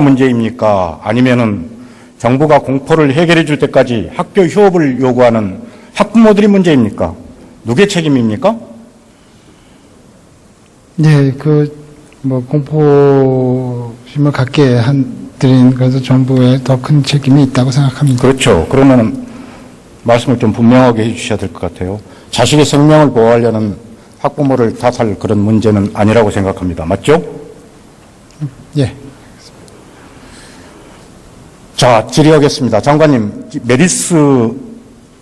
문제입니까? 아니면은 정부가 공포를 해결해 줄 때까지 학교 휴업을 요구하는 학부모들이 문제입니까? 누구의 책임입니까? 네, 그, 뭐, 공포심을 갖게 한, 드린, 그래서 정부에 더큰 책임이 있다고 생각합니다. 그렇죠. 그러면은 말씀을 좀 분명하게 해 주셔야 될 것 같아요. 자식의 생명을 보호하려는 학부모를 탓할 그런 문제는 아니라고 생각합니다. 맞죠? 예. 자, 질의하겠습니다. 장관님, 메리스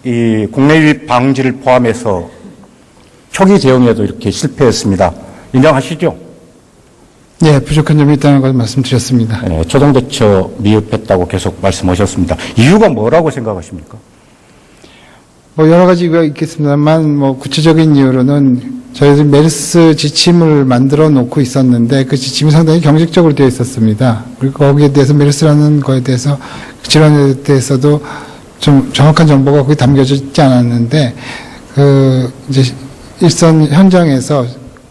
이 국내 유입 방지를 포함해서 초기 대응에도 이렇게 실패했습니다. 인정하시죠? 예, 부족한 점이 있다는 걸 말씀드렸습니다. 네, 초동대처 미흡했다고 계속 말씀하셨습니다. 이유가 뭐라고 생각하십니까? 뭐, 여러 가지가 있겠습니다만, 뭐, 구체적인 이유로는 저희들이 메르스 지침을 만들어 놓고 있었는데, 그 지침이 상당히 경직적으로 되어 있었습니다. 그리고 거기에 대해서 메르스라는 거에 대해서, 그 질환에 대해서도 좀 정확한 정보가 거기 담겨져 있지 않았는데, 그, 이제, 일선 현장에서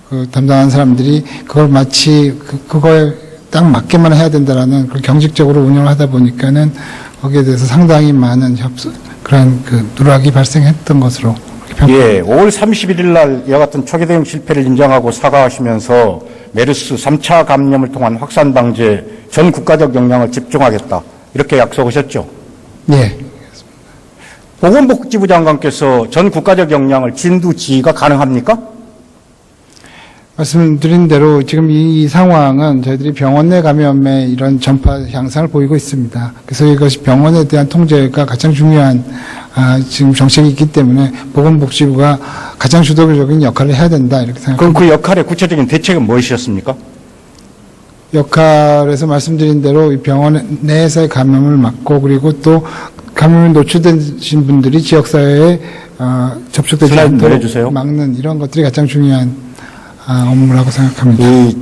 그 담당한 사람들이 그걸 마치 그, 그거에 딱 맞게만 해야 된다라는 그 경직적으로 운영을 하다 보니까는 거기에 대해서 상당히 많은 협소, 그런 그 누락이 발생했던 것으로. 예, 5월 31일 날 이와 같은 초기 대응 실패를 인정하고 사과하시면서 메르스 3차 감염을 통한 확산 방지에 전 국가적 역량을 집중하겠다. 이렇게 약속하셨죠. 예. 보건복지부 장관께서 전 국가적 역량을 진두 지휘가 가능합니까? 말씀드린 대로 지금 이, 이 상황은 저희들이 병원 내 감염의 이런 전파 향상을 보이고 있습니다. 그래서 이것이 병원에 대한 통제가 가장 중요한 아, 지금 정책이 있기 때문에 보건복지부가 가장 주도적인 역할을 해야 된다 이렇게 생각합니다. 그럼 그 역할의 구체적인 대책은 무엇이었습니까? 역할에서 말씀드린 대로 이 병원 내에서의 감염을 막고 그리고 또 감염에 노출되신 분들이 지역사회에 어, 접촉되지 않도록. 막는 이런 것들이 가장 중요한 아, 업무라고 생각합니다. 이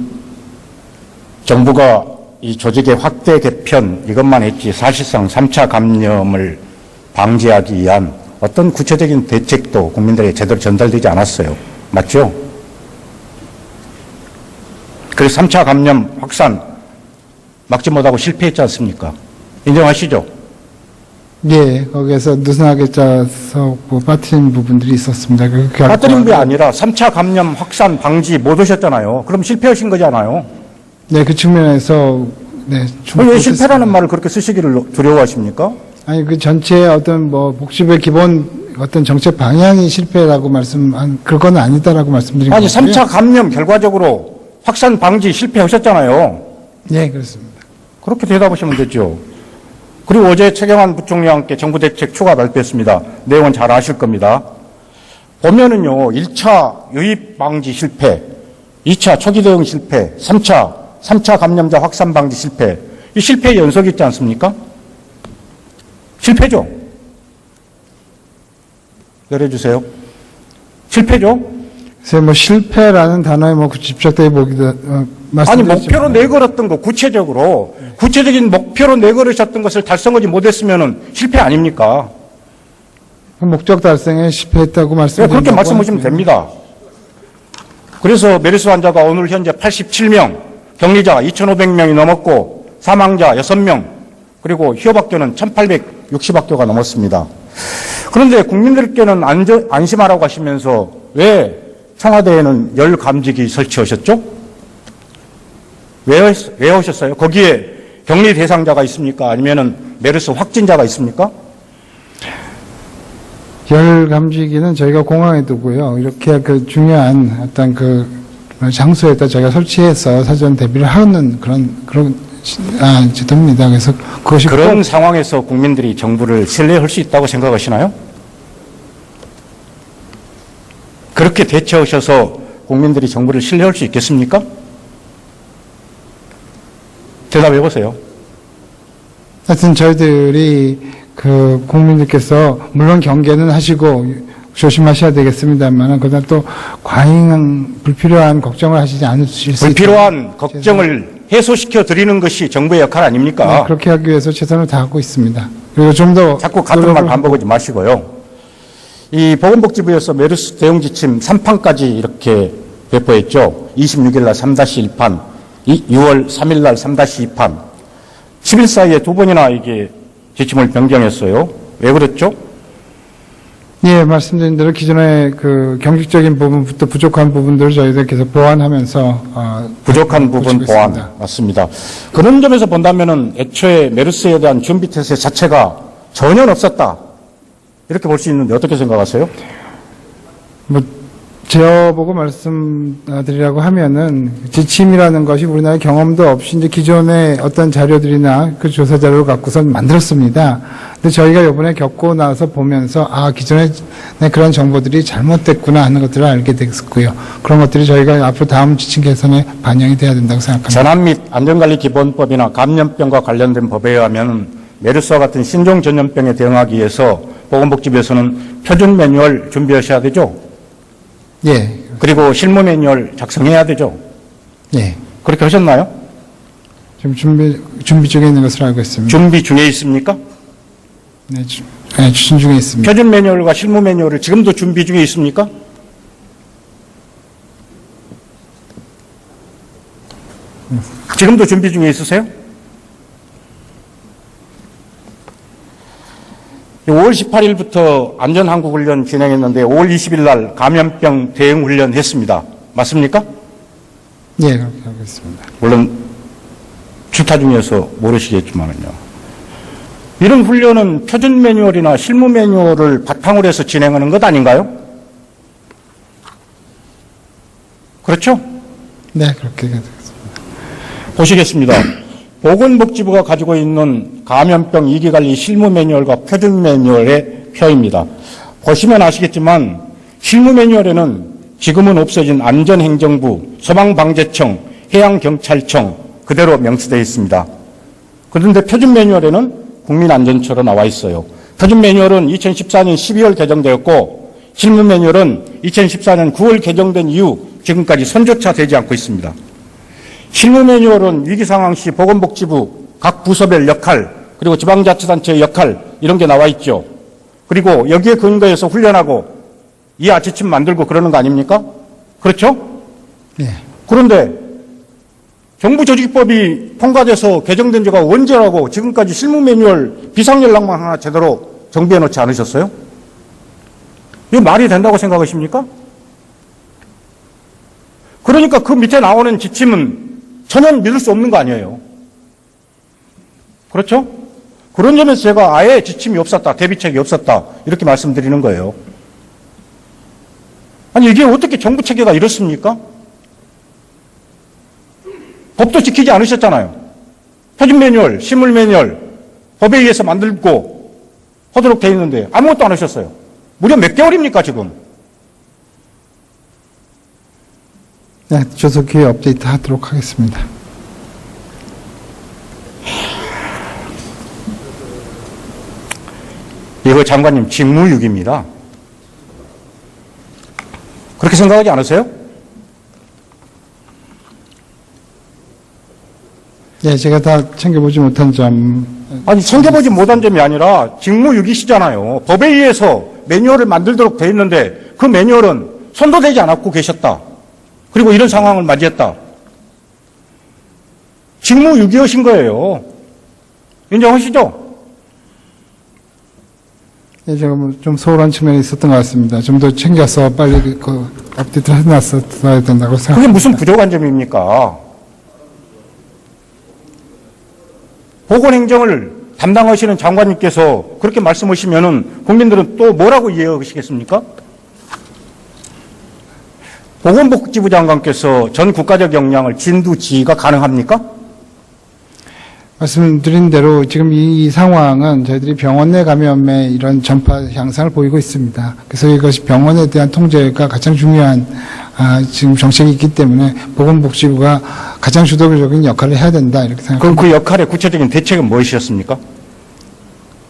정부가 이 조직의 확대 개편 이것만 했지 사실상 3차 감염을 방지하기 위한 어떤 구체적인 대책도 국민들에게 제대로 전달되지 않았어요. 맞죠? 그래서 3차 감염 확산 막지 못하고 실패했지 않습니까? 인정하시죠? 예, 거기에서 느슨하게 짜서 뭐 빠뜨린 부분들이 있었습니다. 그 결과- 빠뜨린 게 아니라 3차 감염 확산 방지 못 오셨잖아요. 그럼 실패하신 거잖아요. 네, 그 측면에서 네, 왜. 실패라는 말을 그렇게 쓰시기를 두려워하십니까? 아니 그 전체 어떤 뭐 복지부의 기본 어떤 정책 방향이 실패라고 말씀한 그건 아니다라고 말씀드린 아니, 거고요. 3차 감염 결과적으로 확산 방지 실패하셨잖아요. 네, 그렇습니다. 그렇게 대답하시면 되죠. 그리고 어제 최경환 부총리와 함께 정부 대책 추가 발표했습니다. 내용은 잘 아실 겁니다. 보면은요, 1차 유입 방지 실패, 2차 초기 대응 실패, 3차, 3차 감염자 확산 방지 실패. 이 실패의 연속이 있지 않습니까? 실패죠? 내려주세요. 실패죠? 그래서 뭐 실패라는 단어에 뭐 집착되게 보기도 어, 아니 말씀드리지만 목표로 내걸었던 거 구체적으로 구체적인 목표로 내걸으셨던 것을 달성하지 못했으면 실패 아닙니까? 그 목적 달성에 실패했다고 네, 말씀드린다고 그렇게 말씀하시면. 됩니다. 그래서 메르스 환자가 오늘 현재 87명, 격리자가 2,500명이 넘었고 사망자 6명, 그리고 휴업학교는 1,860학교가 넘었습니다. 그런데 국민들께는 안저, 안심하라고 하시면서 왜 청와대에는 열 감지기 설치하셨죠? 왜, 왜 하셨어요? 거기에 격리 대상자가 있습니까? 아니면은 메르스 확진자가 있습니까? 열 감지기는 저희가 공항에 두고요. 이렇게 그 중요한 어떤 그 장소에다 저희가 설치해서 사전 대비를 하는 그런 그런 시- 아 제도입니다. 그래서 그것이 그런 꼭 상황에서 국민들이 정부를 신뢰할 수 있다고 생각하시나요? 그렇게 대처하셔서 국민들이 정부를 신뢰할 수 있겠습니까? 대답해 보세요. 하여튼 저희들이 그 국민들께서 물론 경계는 하시고 조심하셔야 되겠습니다만 그다음 또 과잉한 불필요한 걱정을 하시지 않으실 수 불필요한 걱정을 해소시켜 드리는 것이 정부의 역할 네, 아닙니까? 그렇게 하기 위해서 최선을 다하고 있습니다. 그리고 좀 더 자꾸 같은 말 반복하지 마시고요. 이 보건복지부에서 메르스 대응 지침 3판까지 이렇게 배포했죠. 26일 날 3-1판, 6월 3일 날 3-2판. 10일 사이에 두 번이나 이게 지침을 변경했어요. 왜 그랬죠? 예, 말씀드린 대로 기존의 그 경직적인 부분부터 부족한 부분들을 저희들 계속 보완하면서 어, 부족한 부분 보완 있습니다. 맞습니다. 그런 점에서 본다면은 애초에 메르스에 대한 준비 태세 자체가 전혀 없었다. 이렇게 볼 수 있는데 어떻게 생각하세요? 뭐 제어보고 말씀드리라고 하면은 지침이라는 것이 우리나라의 경험도 없이 이제 기존의 어떤 자료들이나 그 조사 자료를 갖고서 만들었습니다. 근데 저희가 이번에 겪고 나서 보면서 아 기존의 그런 정보들이 잘못됐구나 하는 것들을 알게 됐고요. 그런 것들이 저희가 앞으로 다음 지침 개선에 반영이 돼야 된다고 생각합니다. 재난 및 안전관리 기본법이나 감염병과 관련된 법에 의하면 메르스와 같은 신종 전염병에 대응하기 위해서 보건복지부에서는 표준 매뉴얼 준비하셔야 되죠. 예, 그리고 실무 매뉴얼 작성해야 되죠. 예. 그렇게 하셨나요? 지금 준비 준비 중에 있는 것으로 알고 있습니다. 준비 중에 있습니까? 네, 주, 네, 추진 중에 있습니다. 표준 매뉴얼과 실무 매뉴얼을 지금도 준비 중에 있습니까? 지금도 준비 중에 있으세요? 5월 18일부터 안전한국훈련 진행했는데 5월 20일 날 감염병 대응 훈련 했습니다. 맞습니까? 예, 그렇게 알고 있습니다. 물론 출타 중에서 모르시겠지만은요. 이런 훈련은 표준 매뉴얼이나 실무 매뉴얼을 바탕으로 해서 진행하는 것 아닌가요? 그렇죠? 네, 그렇게 되겠습니다. 보시겠습니다. 보건복지부가 가지고 있는 감염병 위기관리 실무 매뉴얼과 표준 매뉴얼의 표입니다. 보시면 아시겠지만 실무 매뉴얼에는 지금은 없어진 안전행정부, 소방방재청, 해양경찰청 그대로 명시되어 있습니다. 그런데 표준 매뉴얼에는 국민안전처로 나와 있어요. 표준 매뉴얼은 2014년 12월 개정되었고 실무 매뉴얼은 2014년 9월 개정된 이후 지금까지 손조차 되지 않고 있습니다. 실무 매뉴얼은 위기 상황 시 보건복지부 각 부서별 역할 그리고 지방자치단체의 역할 이런 게 나와 있죠. 그리고 여기에 근거해서 훈련하고 이 아치침 만들고 그러는 거 아닙니까? 그렇죠? 예. 그런데 정부 조직법이 통과돼서 개정된 지가 언제라고 지금까지 실무 매뉴얼 비상연락만 하나 제대로 정비해 놓지 않으셨어요? 이거 말이 된다고 생각하십니까? 그러니까 그 밑에 나오는 지침은 전혀 믿을 수 없는 거 아니에요. 그렇죠? 그런 점에서 제가 아예 지침이 없었다, 대비책이 없었다, 이렇게 말씀드리는 거예요. 아니, 이게 어떻게 정부 체계가 이렇습니까? 법도 지키지 않으셨잖아요. 표준 매뉴얼, 실물 매뉴얼, 법에 의해서 만들고 하도록 돼 있는데 아무것도 안 하셨어요. 무려 몇 개월입니까, 지금? 네, 조속히 업데이트 하도록 하겠습니다. 이거 장관님 직무유기입니다. 그렇게 생각하지 않으세요? 예, 제가 다 챙겨보지 못한 점, 아니, 챙겨보지 못한 점이 아니라 직무유기시잖아요. 법에 의해서 매뉴얼을 만들도록 돼 있는데 그 매뉴얼은 손도 대지 않았고 계셨다. 그리고 이런 상황을 맞이했다. 직무유기하신 거예요. 인정하시죠? 예, 제가 뭐좀 소홀한 측면이 있었던 것 같습니다. 좀 더 챙겨서 빨리 그, 그 업데이트 해놨어야 된다고 그게 생각합니다. 무슨 부족한 점입니까? 보건행정을 담당하시는 장관님께서 그렇게 말씀하시면은 국민들은 또 뭐라고 이해하시겠습니까? 보건복지부 장관께서 전 국가적 역량을 진두 지휘가 가능합니까? 말씀드린 대로 지금 이, 이 상황은 저희들이 병원 내 감염의 이런 전파 향상을 보이고 있습니다. 그래서 이것이 병원에 대한 통제가 가장 중요한 아, 지금 정책이 있기 때문에 보건복지부가 가장 주도적인 역할을 해야 된다 이렇게 생각합니다. 그럼 그 역할의 구체적인 대책은 무엇이었습니까?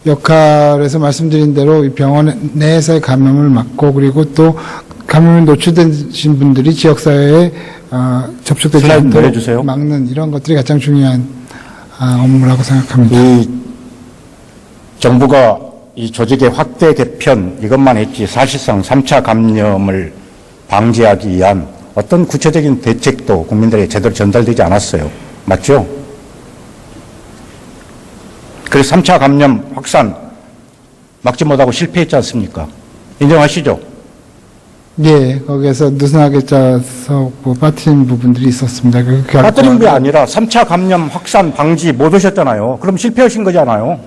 역할에서 말씀드린 대로 이 병원 내에서의 감염을 막고 그리고 또 감염에 노출되신 분들이 지역사회에 어, 접촉되지 슬라이드 않도록 내려주세요. 막는 이런 것들이 가장 중요한 아, 업무라고 생각합니다. 이 정부가 이 조직의 확대 개편 이것만 했지 사실상 3차 감염을 방지하기 위한 어떤 구체적인 대책도 국민들에게 제대로 전달되지 않았어요. 맞죠? 그래서 3차 감염 확산 막지 못하고 실패했지 않습니까? 인정하시죠? 예, 거기에서 느슨하게 짜서 뭐 빠뜨린 부분들이 있었습니다. 그 결과- 빠뜨린 게 아니라 3차 감염 확산 방지 못 하셨잖아요. 그럼 실패하신 거잖아요.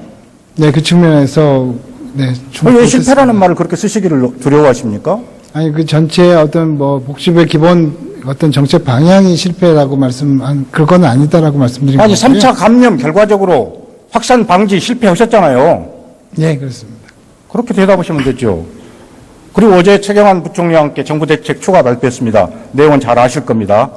네, 그 측면에서 네, 좀왜 그렇겠습니다. 실패라는 말을 그렇게 쓰시기를 두려워하십니까? 아니 그 전체 어떤 뭐 복지부의 기본 어떤 정책 방향이 실패라고 말씀한 그건 아니다라고 말씀드린 아니, 거고요. 3차 감염 결과적으로 확산 방지 실패하셨잖아요. 예, 그렇습니다. 그렇게 대답하시면 되죠. 그리고 어제 최경환 부총리와 함께 정부 대책 초과 발표했습니다. 내용은 잘 아실 겁니다.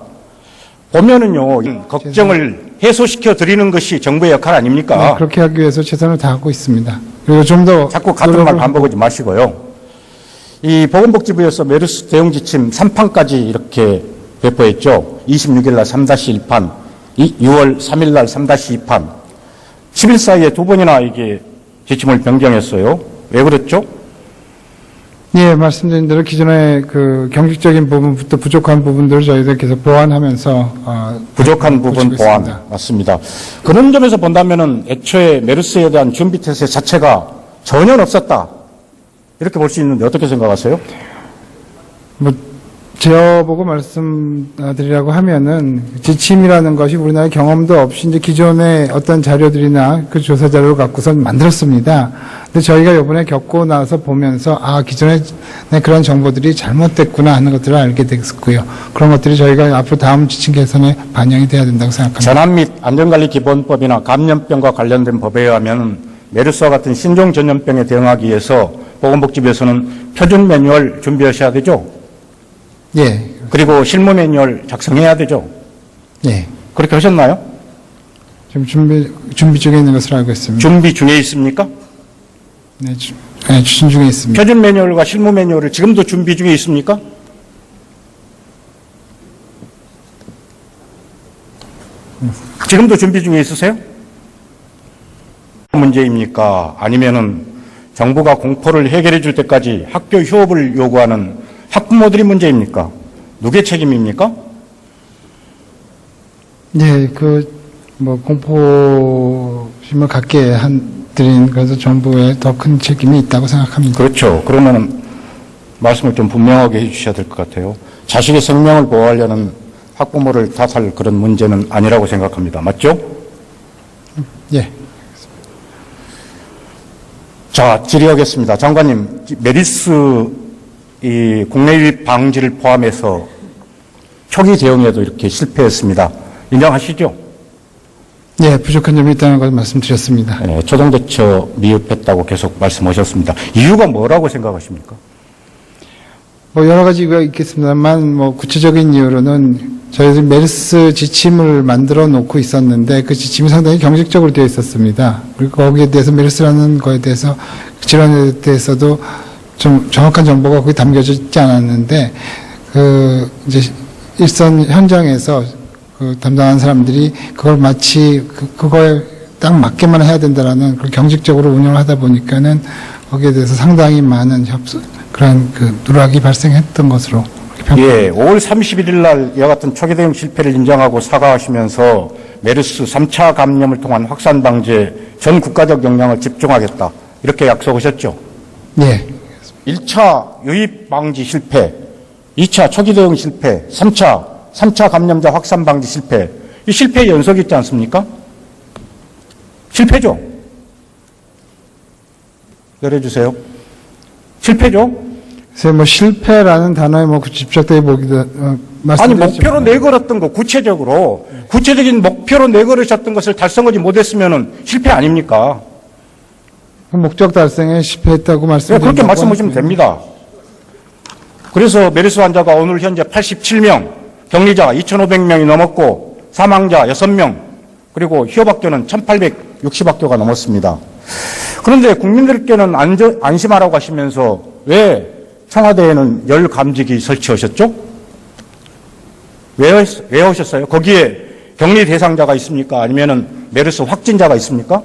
보면은요, 이 걱정을 해소시켜 드리는 것이 정부의 역할 네, 아닙니까? 그렇게 하기 위해서 최선을 다하고 있습니다. 그리고 좀 더 자꾸 같은 말 반복하지 마시고요. 이 보건복지부에서 메르스 대응 지침 3판까지 이렇게 배포했죠. 26일 날 3-1판, 6월 3일 날 3-2판. 10일 사이에 두 번이나 이게 지침을 변경했어요. 왜 그랬죠? 예, 말씀드린 대로 기존의 그 경직적인 부분부터 부족한 부분들을 저희들 계속 보완하면서 어, 부족한 부분 보완 있습니다. 맞습니다. 그런 점에서 본다면은 애초에 메르스에 대한 준비 태세 자체가 전혀 없었다. 이렇게 볼 수 있는데 어떻게 생각하세요? 뭐 제어보고 말씀드리라고 하면은 지침이라는 것이 우리나라의 경험도 없이 이제 기존의 어떤 자료들이나 그 조사 자료를 갖고서 만들었습니다. 근데 저희가 이번에 겪고 나서 보면서 아 기존의 네, 그런 정보들이 잘못됐구나 하는 것들을 알게 됐고요. 그런 것들이 저희가 앞으로 다음 지침 개선에 반영이 돼야 된다고 생각합니다. 전환 및 안전관리 기본법이나 감염병과 관련된 법에 의하면 메르스와 같은 신종 전염병에 대응하기 위해서 보건복지부에서는 표준 매뉴얼 준비하셔야 되죠. 예, 그리고 실무 매뉴얼 작성해야 되죠. 예. 그렇게 하셨나요? 지금 준비 준비 중에 있는 것으로 알고 있습니다. 준비 중에 있습니까? 네, 주, 네, 추진 중에 있습니다. 표준 매뉴얼과 실무 매뉴얼을 지금도 준비 중에 있습니까? 지금도 준비 중에 있으세요? 문제입니까? 아니면은 정부가 공포를 해결해 줄 때까지 학교 휴업을 요구하는 학부모들이 문제입니까? 누구의 책임입니까? 네, 그, 뭐, 공포심을 갖게 한, 드린, 그래서 정부에 더 큰 책임이 있다고 생각합니다. 그렇죠. 그러면은 말씀을 좀 분명하게 해주셔야 될 것 같아요. 자식의 생명을 보호하려는 학부모를 탓할 그런 문제는 아니라고 생각합니다. 맞죠? 예. 자, 질의하겠습니다. 장관님, 메리스 이 국내 유입 방지를 포함해서 초기 대응에도 이렇게 실패했습니다. 인정하시죠? 예, 부족한 점이 있다는 걸 말씀드렸습니다. 예, 초동대처 미흡했다고 계속 말씀하셨습니다. 이유가 뭐라고 생각하십니까? 뭐, 여러 가지가 있겠습니다만, 뭐, 구체적인 이유로는 저희들 메르스 지침을 만들어 놓고 있었는데, 그 지침이 상당히 경직적으로 되어 있었습니다. 그리고 거기에 대해서 메르스라는 거에 대해서, 그 질환에 대해서도 좀 정확한 정보가 거기 담겨져 있지 않았는데, 그, 이제 일선 현장에서 그 담당한 사람들이 그걸 마치 그, 그거에 딱 맞게만 해야 된다라는 그런 경직적으로 운영을 하다 보니까는 거기에 대해서 상당히 많은 협소, 그런 그 누락이 발생했던 것으로 예, 5월 31일 날 이와 같은 초기 대응 실패를 인정하고 사과하시면서 메르스 3차 감염을 통한 확산 방지에 전 국가적 역량을 집중하겠다. 이렇게 약속하셨죠. 예. 1차 유입 방지 실패, 2차 초기 대응 실패, 3차 3차 감염자 확산 방지 실패. 이 실패 연속이 있지 않습니까? 실패죠. 내려주세요. 실패죠. 그래서 뭐 실패라는 단어에 뭐 집착되어 보기도 어, 아니 목표로 내걸었던 거 구체적으로 구체적인 목표로 내걸으셨던 것을 달성하지 못했으면 실패 아닙니까? 그 목적 달성에 실패했다고 네, 말씀드린 그렇게 말씀하시면 됩니다. 그래서 메르스 환자가 오늘 현재 87명, 격리자가 2,500명이 넘었고 사망자 6명, 그리고 휴업학교는 1,860학교가 넘었습니다. 그런데 국민들께는 안저, 안심하라고 하시면서 왜 청와대에는 열 감지기 설치하셨죠? 왜, 왜 하셨어요? 거기에 격리 대상자가 있습니까? 아니면은 메르스 확진자가 있습니까?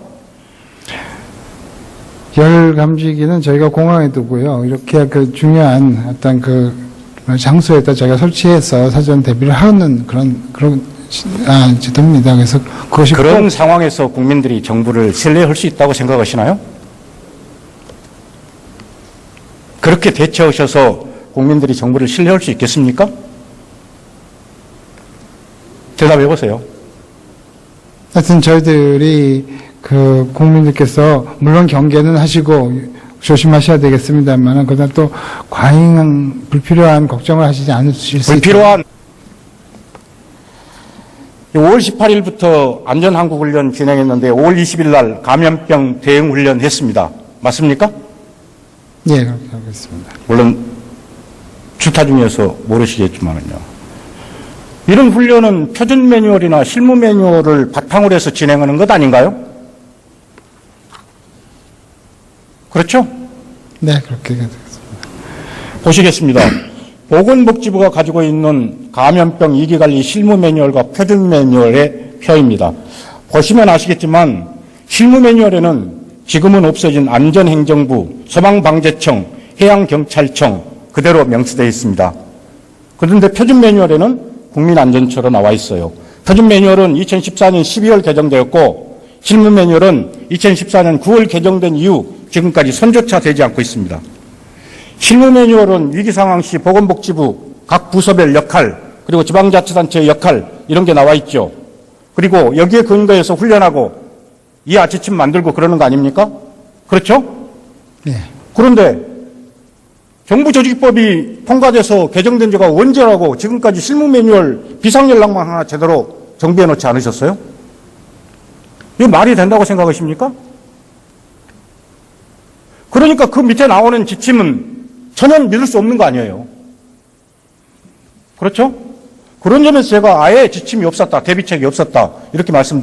열 감지기는 저희가 공항에 두고요. 이렇게 그 중요한 어떤 그 장소에다 저희가 설치해서 사전 대비를 하는 그런 그런 아, 제도입니다. 그래서 그것이 그런 꼭 상황에서 국민들이 정부를 신뢰할 수 있다고 생각하시나요? 그렇게 대처하셔서 국민들이 정부를 신뢰할 수 있겠습니까? 대답해 보세요. 하여튼 저희들이 그 국민들께서 물론 경계는 하시고 조심하셔야 되겠습니다만 그러나 또 과잉한 불필요한 걱정을 하시지 않으실 수 불필요한 5월 18일부터 안전한국훈련 진행했는데 5월 20일 날 감염병 대응 훈련 했습니다. 맞습니까? 있- 예, 그렇게 하고 있습니다. 물론 주타 중에서 모르시겠지만은요. 이런 훈련은 표준 매뉴얼이나 실무 매뉴얼을 바탕으로 해서 진행하는 것 아닌가요? 그렇죠? 네, 그렇게 되겠습니다. 보시겠습니다. 보건복지부가 가지고 있는 감염병 위기관리 실무 매뉴얼과 표준 매뉴얼의 표입니다. 보시면 아시겠지만 실무 매뉴얼에는 지금은 없어진 안전행정부, 소방방재청, 해양경찰청 그대로 명시되어 있습니다. 그런데 표준 매뉴얼에는 국민안전처로 나와 있어요. 표준 매뉴얼은 2014년 12월 개정되었고 실무 매뉴얼은 2014년 9월 개정된 이후 지금까지 손조차 되지 않고 있습니다. 실무 매뉴얼은 위기 상황 시 보건복지부 각 부서별 역할 그리고 지방자치단체의 역할 이런 게 나와 있죠. 그리고 여기에 근거해서 훈련하고 이 아지침 만들고 그러는 거 아닙니까? 그렇죠? 예. 그런데 정부 조직법이 통과돼서 개정된 지가 언제라고 지금까지 실무 매뉴얼 비상연락망 하나 제대로 정비해 놓지 않으셨어요? 이거 말이 된다고 생각하십니까? 그러니까 그 밑에 나오는 지침은 전혀 믿을 수 없는 거 아니에요. 그렇죠? 그런 점에서 제가 아예 지침이 없었다, 대비책이 없었다, 이렇게 말씀